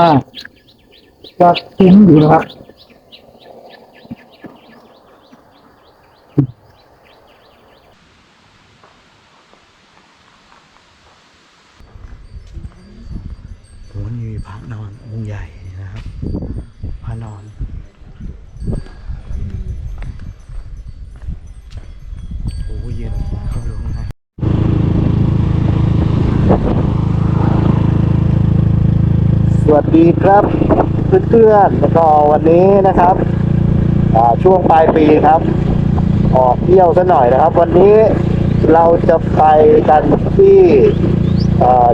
อ่าก็ทิ้งอยู่นะครับโหนี่พระนอนองค์ใหญ่นะครับพระนอน โอ้เย็นเข้าไปดูข้างใน ส วัสดีครับเพื่อนๆแล้วก็วันนี้นะครับช่วงปลายปีครับ ออกเที่ยวซะหน่อยนะครับ วันนี้เราจะไปกันที่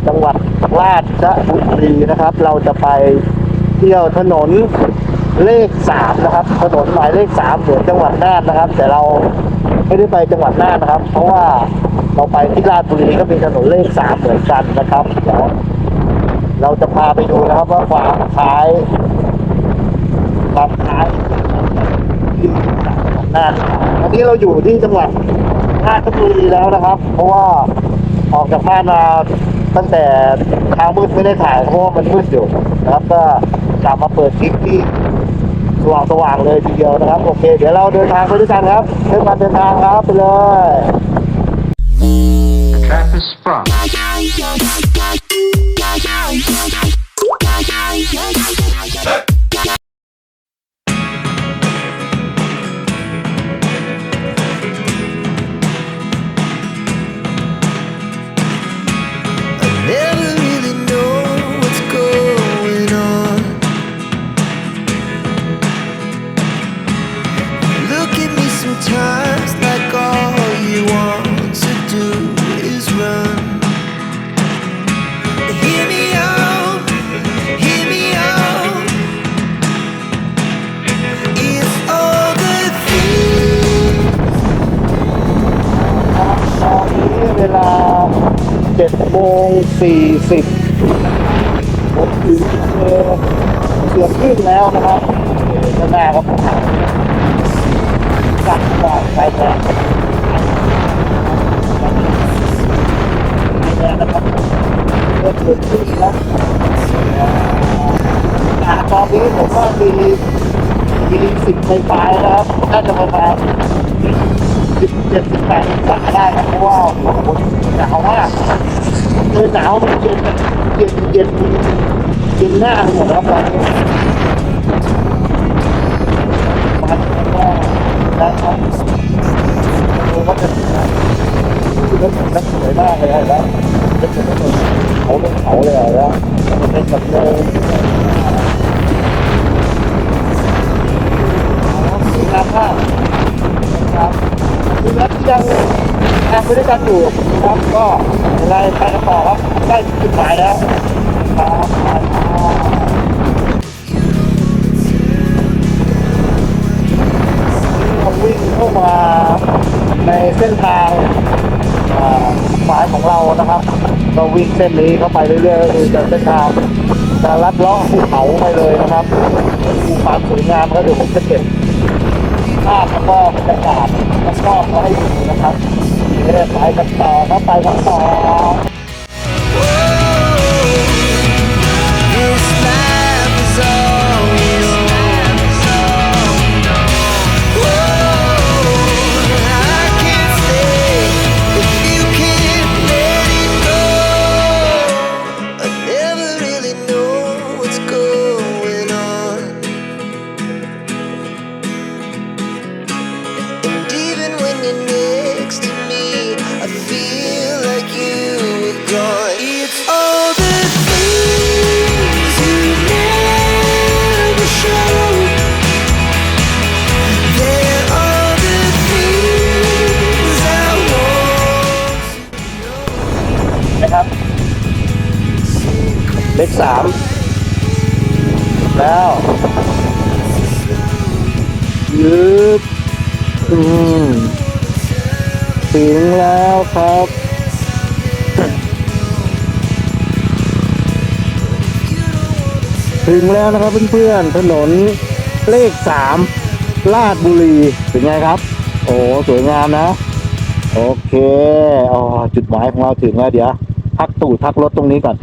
จังหวัดราชบุรีนะครับ เราจะไปเที่ยวถนนเลขสามนะครับ ถนนหมายเลขสามเหมือนจังหวัดน่านนะครับ แต่เราไม่ได้ไปจังหวัดน่านนะครับ เพราะว่าเราไปที่ราชบุรีก็มีถนนเลขสามเหมือนกันนะครับเดี๋ยว เราจะพาไปดูนะครับว่าความคล้ายความคล้ายที่ของน่านวันนี้เราอยู่ที่จังหวัดราชบุรีแล้วนะครับ เพราะว่าออกจากบ้านมาตั้งแต่เช้ามืดไม่ได้ถ่ายเพราะว่ามันมืดอยู่นะครับ ก็กลับมาเปิดคลิปที่สว่างสว่างๆเลยทีเดียวนะครับ โอเค เดี๋ยวเราเดินทางไปด้วยกันครับเดินมาเดินทางครับไปเลย Trap is Sprung. Thank you. โมง40ผมถึงเอ่อเกือบครึ่งแล้วนะครับข้างหน้าก็ผ่านกลับก่อนไปแล้วแล้วนะครับเกือบครึ่งแล้วตอนนี้ผมว่ามีมีสิบไฟฟ้านะครับน่าจะประมาณ สิบเจ็ดสิบแปดองศาได้ครับเพราะว่าโอ้โหหนาวมากคือหนาวมันเย็นเย็นเย็นเย็นหน้าหมดแล้วตอนนี้มันก็ได้ครับดูว่าจะคือมันมันสวยมากเลยนะจะเป็นถนนเขาเป็นเขาเลยอะแล้วมันเป็นแบบเดิน ดูแล้วที่ยังทำไปด้วยกันอยู่ครับก็ยังไงไปกันต่อครับได้จุดหมายแล้วครับวิ่งเข้ามาในเส้นทางอ่าหมายของเรานะครับ เราวิ่งเส้นนี้เข้าไปเรื่อยๆก็คือจะเส้นทางจะลัดเลาะภูเขาไปเลยนะครับดูความสวยงามก็เดี๋ยวผมจะเก็บ ภาพแล้วก็บรรยากาศแล้วก็มาให้ดูนะครับเรื่อยไปกันต่อครับไปกันต่อ อืมถึงแล้วครับ ถึงแล้วนะครับเพื่อนๆถนนเลขสามลาดบุรีเป็นไงครับ โอ้สวยงามนะ โอเคอ๋อจุดหมายของเราถึงแล้วเดี๋ยวพักตูดพักรถตรงนี้ก่อน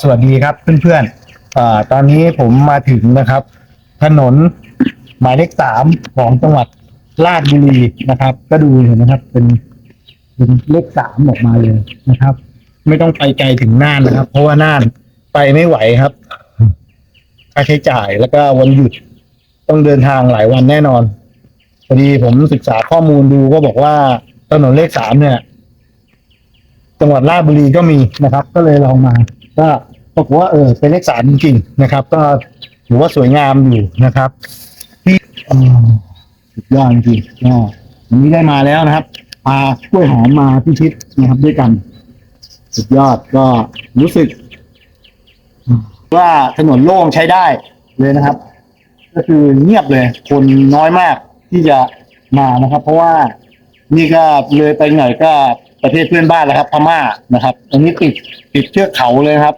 สวัสดีครับเพื่อนๆเอ่อตอนนี้ผมมาถึงนะครับ ถนนหมายเลขสามของจังหวัดราชบุรีนะครับ ก็ดูเห็นนะครับ เป็นเป็นเลขสามออกมาเลยนะครับ ไม่ต้องไปไกลถึงน่านนะครับ เพราะว่าน่านไปไม่ไหวครับ ค่าใช้จ่ายแล้วก็วันหยุดต้องเดินทางหลายวันแน่นอนพอดีผมศึกษาข้อมูลดูก็บอกว่าถนนเลขสามเนี่ย จังหวัดราชบุรีก็มีนะครับ ก็เลยลองมา ก็บอกว่าเออเป็นเลขสามจริงๆนะครับ ก็ถือว่าสวยงามอยู่นะครับที่สุดยอดจริงๆก็วันนี้ได้มาแล้วนะครับพากล้วยหอมมาพิชิตนะครับด้วยกัน สุดยอดก็รู้สึก ว่าถนนโล่งใช้ได้เลยนะครับ ก็คือเงียบเลย คนน้อยมากที่จะมานะครับ เพราะว่านี่ก็เลยไปหน่อยก็ ประเทศเพื่อนบ้านแล้วครับ พม่านะครับ อันนี้ติดติดเชือกเขาเลยครับ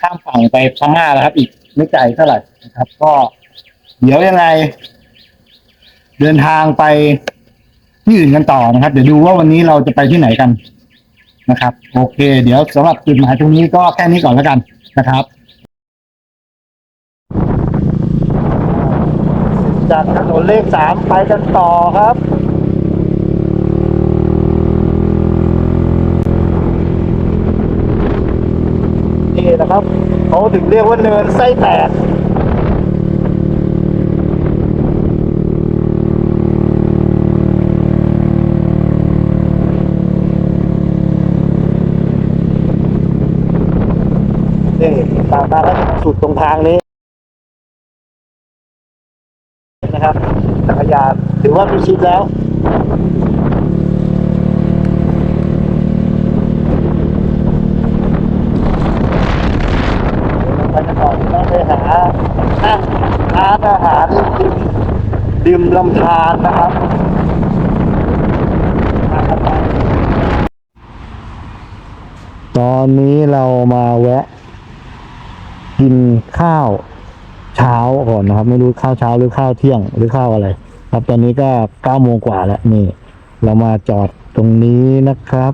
ข้ามฝั่งไปพม่าแล้วครับ อีกไม่ไกลเท่าไหร่นะครับ ก็เดี๋ยวยังไง เดินทางไปที่อื่นกันต่อนะครับ เดี๋ยวดูว่าวันนี้เราจะไปที่ไหนกันนะครับ โอเค เดี๋ยวสำหรับจุดหมายตรงนี้ก็แค่นี้ก่อนแล้วกันนะครับจากถนนเลขสามไปกันต่อครับ นะครับเขาถึงเรียกว่าเนินไส้แตกนี่ตามมาแล้วสุดตรงทางนี้นะครับจักรยานถือว่ามีชิดแล้ว ไปกันต่อต้องไปหานั่งร้านอาหารริม ริมลำธารนะครับตอนนี้เรามาแวะ กินข้าวเช้าก่อนนะครับ ไม่รู้ข้าวเช้าหรือข้าวเที่ยงหรือข้าวอะไร ครับตอนนี้ก็เก้าโมงกว่าแล้วนี่ เรามาจอดตรงนี้นะครับ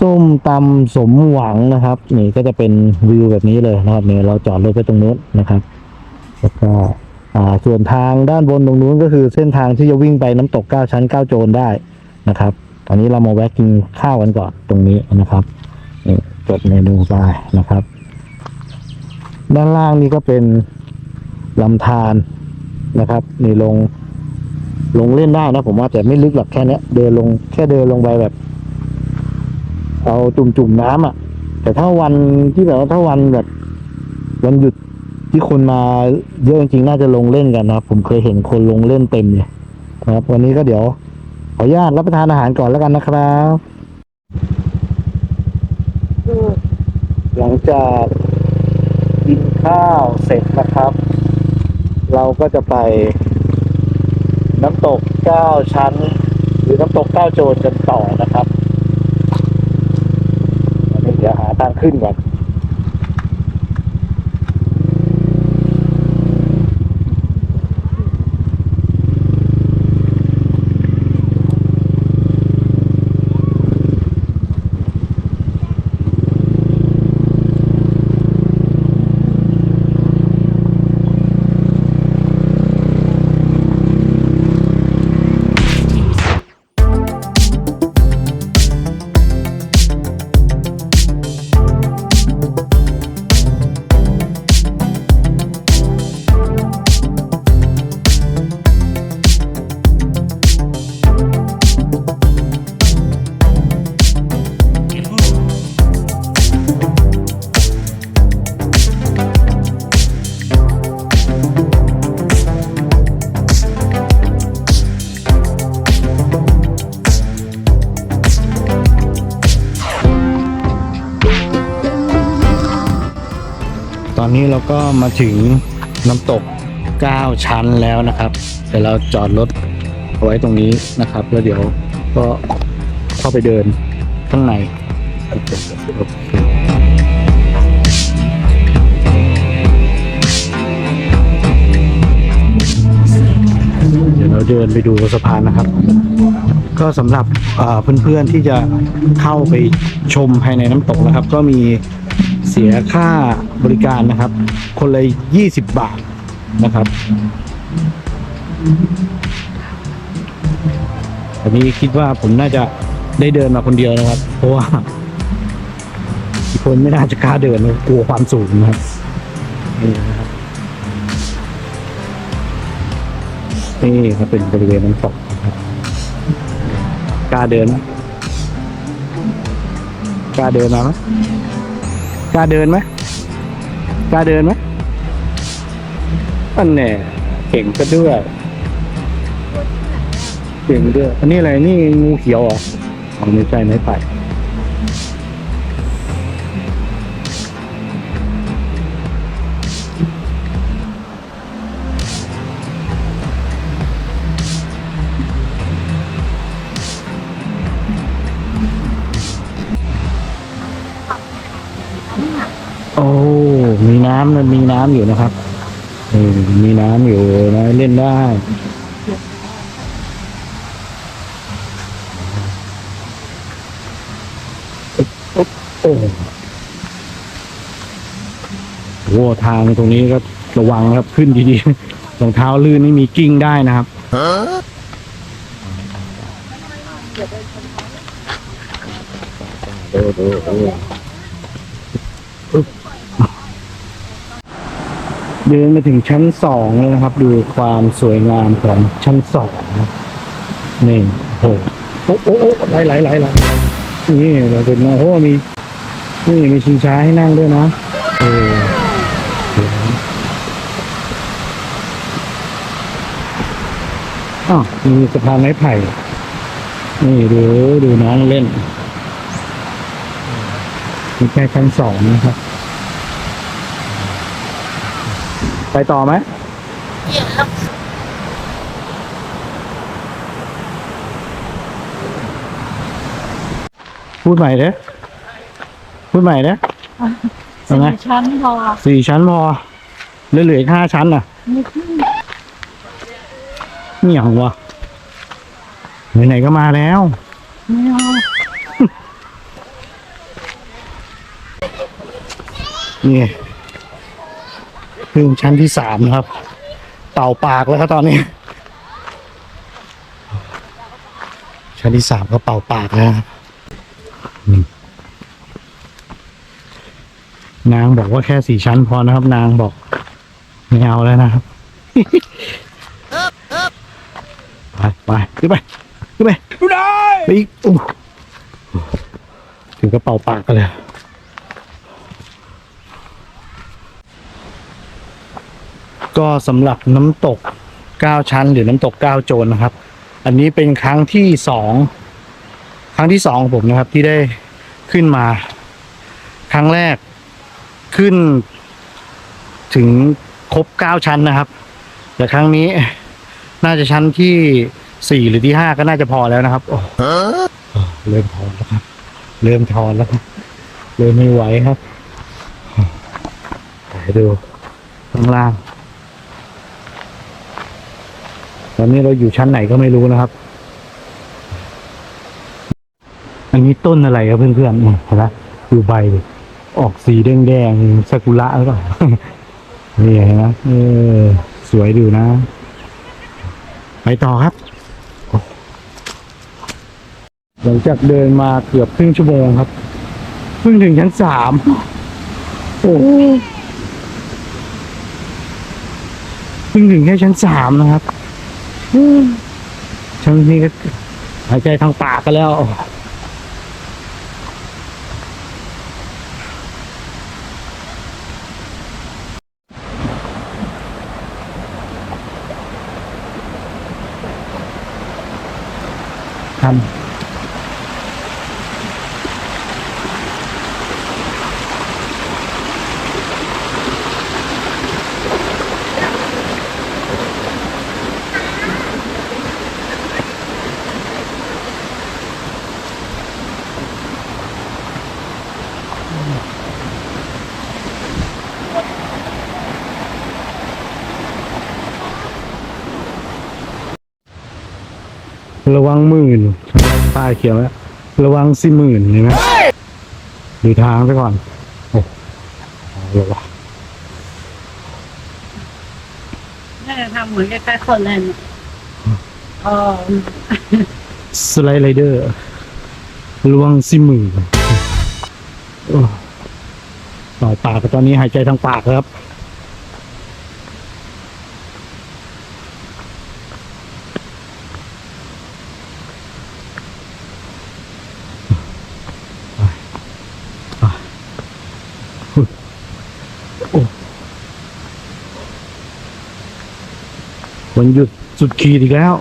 ส้มตำสมหวังนะครับ นี่ก็จะเป็นวิวแบบนี้เลยนะครับนี่เราจอดรถไปตรงนู้นนะครับ แล้วก็ ส่วนทางด้านบนตรงนู้นก็คือเส้นทางที่จะวิ่งไปน้ำตกเก้าชั้นเก้าโจรได้นะครับ ตอนนี้เรามาแวะกินข้าวกันก่อนตรงนี้นะครับนี่จดเมนูไปนะครับ ด้านล่างนี่ก็เป็นลำธารนะครับนี่ลงลงเล่นได้นะผมว่าแต่ไม่ลึกหรอกแค่เนี้ยเดินลงแค่เดินลงไปแบบ เอาจุ่มๆน้ำอะ แต่ถ้าวันที่แบบว่าถ้าวันแบบวันหยุด ที่คนมาเยอะจริงๆน่าจะลงเล่นกันนะผมเคยเห็นคนลงเล่นเต็มเลยนะครับ วันนี้ก็เดี๋ยวขออนุญาตรับประทานอาหารก่อนแล้วกันนะครับ หลังจากกินข้าวเสร็จนะครับ เราก็จะไปน้ำตกเก้าชั้น หรือน้ำตกเก้าโจรกันต่อนะครับอันนี้เดี๋ยวหาทางขึ้นก่อน เราก็มาถึงน้ำตก 9 ชั้นแล้วนะครับเดี๋ยวเราจอดรถเอาไว้ตรงนี้นะครับ แล้วเดี๋ยวก็เข้าไปเดินข้างในเดี๋ยวเราเดินไปดูสะพานนะครับ ก็สำหรับเพื่อนๆที่จะเข้าไปชมภายในน้ำตกนะครับ ก็มี เสียค่าบริการนะครับ คนละ20 บาทนะครับอันนี้คิดว่าผมน่าจะได้เดินมาคนเดียวนะครับ เพราะว่าอีกคนไม่น่าจะกล้าเดินกลัวความสูงนะครับนี่นะครับนี่ครับเป็นบริเวณน้ำตกนะครับกล้าเดินไหมกล้าเดินมาไหม กล้าเดินไหมกล้าเดินไหมอันแน่เก่งก็ด้วยเก่งด้วย อันนี้อะไร นี่งูเขียวเหรออ๋อไม่ใช่ไม้ไผ่ำมันมีน้ำอยู่นะครับมีน้ำอยู่นะเล่นได้โอ้โหทางตรงนี้ก็ระวังครับขึ้นดีๆรองเท้าลื่นนี่มีกิ้งได้นะครับดูดูดู เดินมาถึงชั้นสองแล้วนะครับ ดูความสวยงามของชั้นสองนี่โอ้โหโอ้โหโอ้โหไหลไหลไหลไหลนี่เราเป็นโอ้โหมีนี่มีชิงช้าให้นั่งด้วยนะเออเดี๋ยวอ้าวมีสะพานไม้ไผ่ นี่ดูดูน้องเล่นมีแค่ชั้นสองนะครับ ไปต่อไหมพูดใหม่เด้พูดใหม่เด้สี่ชั้นพอสี่ชั้นพอเหลือเหลืออีกห้าชั้นน่ะไม่ขึ้นนี่อย่างวะไหนๆก็มาแล้วไม่เอานี่ขึ้ นชั้นที่สามนะครับ เป่าปากแล้วครับตอนนี้ ชั้นที่สามก็เป่าปากแล้วนะครับอืมนางบอกว่าแค่สี่ชั้นพอนะครับ นางบอกไม่เอาแล้วนะครับไปไปขึ้นไปขึ้นไปไปอีกอู้ถึงกระเป๋าปากกันเลย ก็สำหรับน้ำตก 9 ชั้น หรือน้ำตก 9 โจรนะครับ อันนี้เป็นครั้งที่สองครั้งที่สองของผมนะครับที่ได้ขึ้นมา ครั้งแรกขึ้นถึงครบ 9 ชั้นนะครับ แต่ครั้งนี้น่าจะชั้นที่สี่หรือที่ห้าก็น่าจะพอแล้วนะครับโอ้เริ่มทอนแล้วครับ เริ่มทอนแล้วครับเริ่มไม่ไหวครับไปดูข้างล่าง ตอนนี้เราอยู่ชั้นไหนก็ไม่รู้นะครับ อันนี้ต้นอะไรครับเพื่อนๆอืมเห็นไหมดูใบดิออกสีแดงๆซากุระหรือเปล่านี่เห็นไหมเออ สวยดูนะ ไปต่อครับ หลังจากเดินมาเกือบครึ่งชั่วโมงครับ เพิ่งถึงชั้นสามโอ้โหเพิ่งถึงแค่ชั้นสามนะครับ ช่างนี้ก็หายใจทางปากกันแล้ว ทำ ระวังหมื่นป้ายเขียวแล้วระวังสิหมื่นเห็นไหมดูทางไปก่อนโอ้ระวังน่าจะทำเหมือนคล้ายๆคนเลยอ๋อสไลด์ไรเดอร์ระวังสิหมื่นต่อปากตอนนี้หายใจทางปากครับ วันหยุดสุดขีดอีกแล้ว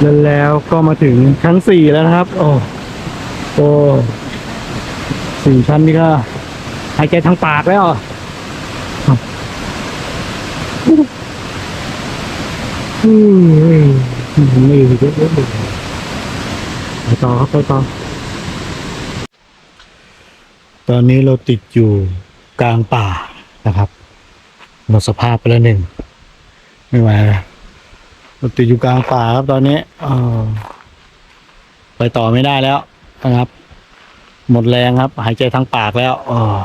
แล้วแล้วก็มาถึงชั้นสี่แล้วนะครับ โอ้โอ้สี่ชั้นนี่ก็หายใจทางปากแล้วอืม ไม่เยอะเลยไปต่อครับไปต่อตอนนี้เราติดอยู่กลางป่านะครับหมดสภาพไปแล้วหนึ่งไม่ไหวแล้วเราติดอยู่กลางป่าครับตอนนี้เออไปต่อไม่ได้แล้วนะครับ หมดแรงครับ หายใจทางปากแล้วออ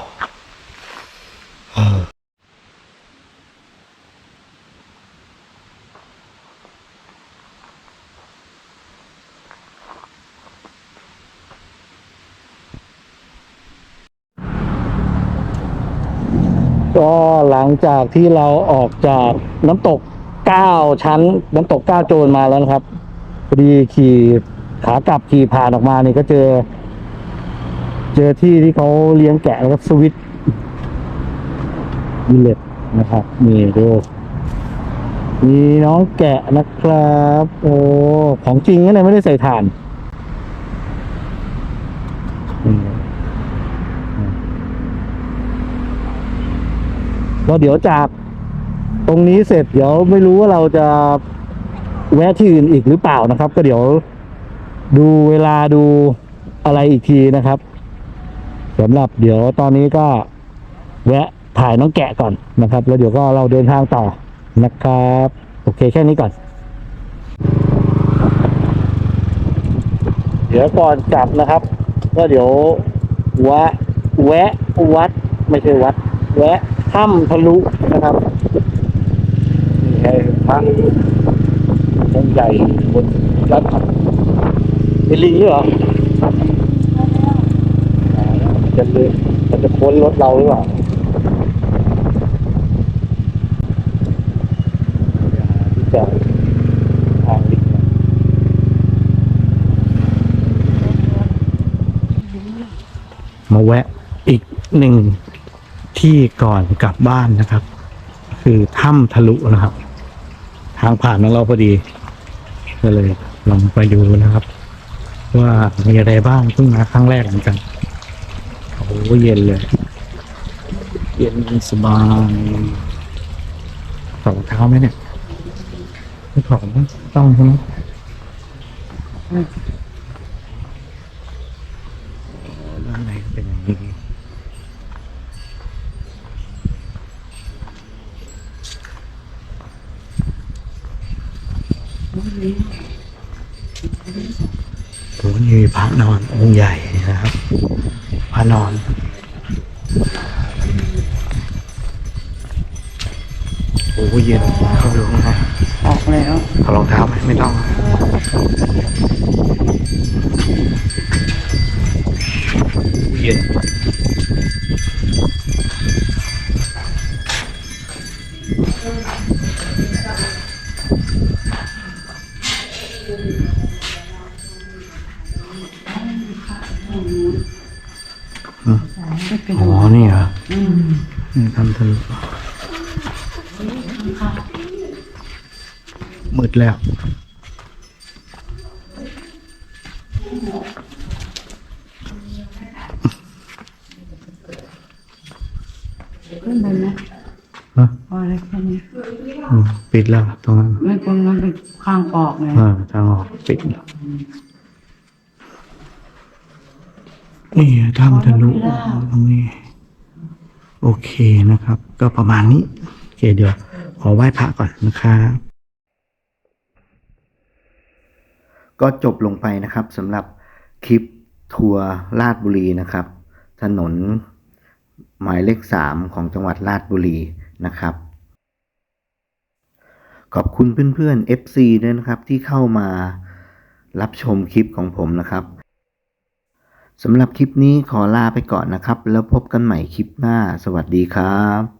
ก็หลังจากที่เราออกจากน้ำตกเก้าชั้น น้ำตกเก้าโจรมาแล้วนะครับพอดีขี่ขากลับขี่ผ่านออกมานี่ก็เจอ เจอที่ที่เขาเลี้ยงแกะแล้วก็สวิตวิลเล็ตนะครับนี่ดูมีน้องแกะนะครับ โอ้ของจริงนะเนี่ยไม่ได้ใส่ถ่าน อืมแล้วเดี๋ยวจากตรงนี้เสร็จเดี๋ยวไม่รู้ว่าเราจะแวะที่อื่นอีกหรือเปล่านะครับ ก็เดี๋ยวดูเวลาดูอะไรอีกทีนะครับสำหรับเดี๋ยวตอนนี้ก็แวะถ่ายน้องแกะก่อนนะครับ แล้วเดี๋ยวก็เราเดินทางต่อนะครับ โอเคแค่นี้ก่อน เดี๋ยวก่อนกลับนะครับ ก็เดี๋ยวแวะแวะวัด ไม่ใช่วัด แวะ ถ้ำทะลุนะครับนี่ให้พระองค์ใหญ่บนยอดเขาเป็นลิงด้วยเหรอจะเลยมันจะพ้นรถเราหรือเปล่าจะทางลิงมาแวะอีกหนึ่ง ที่ก่อนกลับบ้านนะครับ คือถ้ำทะลุนะครับ ทางผ่านของเราพอดี ก็เลยลองไปดูนะครับ ว่ามีอะไรบ้างเพิ่งมาครั้งแรกเหมือนกันโอ้เย็นเลย เย็นสบายถอดรองเท้าไหมเนี่ยไม่ถอดมั้งต้องใช่ไหมอืมอ๋อด้านในเป็นอย่างนี้ โอ้นี่พระนอนองค์ใหญ่นะครับ พระนอนโอ้โหเย็นเข้าไปข้างในออกแล้วถอดรองเท้าไหมไม่ต้องเย็น อ๋อ นี่เหรอนี่ทำทะลุมืดแล้วขึ้นไปไหมฮะพอแล้วแค่นี้อืมปิดแล้วตรงนั้นไม่ควรมันเป็นข้างออกไงอ่าทางออกปิดแล้ว นี่ถ้ำทะลุตรงนี้ โอเคนะครับ ก็ประมาณนี้ โอเคเดี๋ยว ขอไหว้พระก่อนนะครับก็จบลงไปนะครับสำหรับคลิปทัวร์ลาดบุรีนะครับ ถนนหมายเลขสามของจังหวัดลาดบุรีนะครับ ขอบคุณเพื่อนๆ FC ด้วยนะครับที่เข้ามารับชมคลิปของผมนะครับ สำหรับคลิปนี้ขอลาไปก่อนนะครับ แล้วพบกันใหม่คลิปหน้า สวัสดีครับ